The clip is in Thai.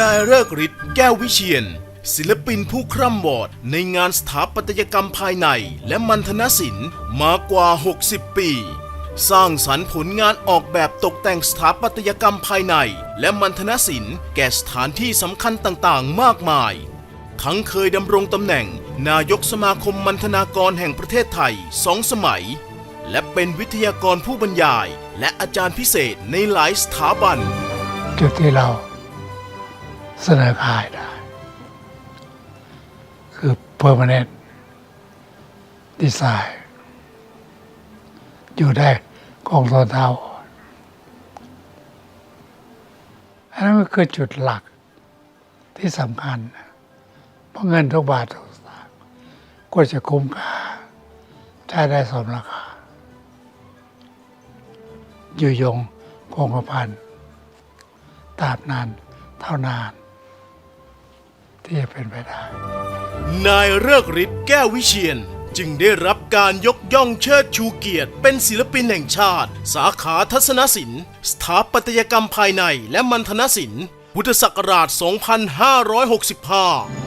นายเลิกฤทธิ์แก้ววิเชียน ศิลปินผู้คร่ำวอดในงานสถาปัตยกรรมภายใน และมัณฑนศิลป์มากว่า 60 ปี สร้างสรรค์ผลงานออกแบบตกแต่งสถาปัตยกรรมภายใน และมัณฑนศิลป์แก่สถานที่สำคัญต่างๆ มากมาย ทั้งเคยดำรงตำแหน่ง นายกสมาคมมันธนากรแห่งประเทศไทยสองสมัย และเป็นวิทยากรผู้บรรยาย และอาจารย์พิเศษในหลายสถาบันจุดที่เรา เสนอขายได้ คือ permanent design อยู่ได้คงทนเท่าอันนั้นก็คือจุดหลักที่สำคัญ เพราะเงินทุกบาททุกสตางค์ก็จะคุ้มค่าใช้ได้สมราคา อยู่ยงคงกระพันตราบนานเท่านาน ที่จะเป็นไปได้ นายเลิกฤทธิ์แก้ววิเชียน จึงได้รับการยกย่องเชิดชูเกียรติ เป็นศิลปินแห่งชาติ สาขาทัศนศิลป์ สถาปัตยกรรมภายในและมัณฑนศิลป์ พุทธศักราช 2565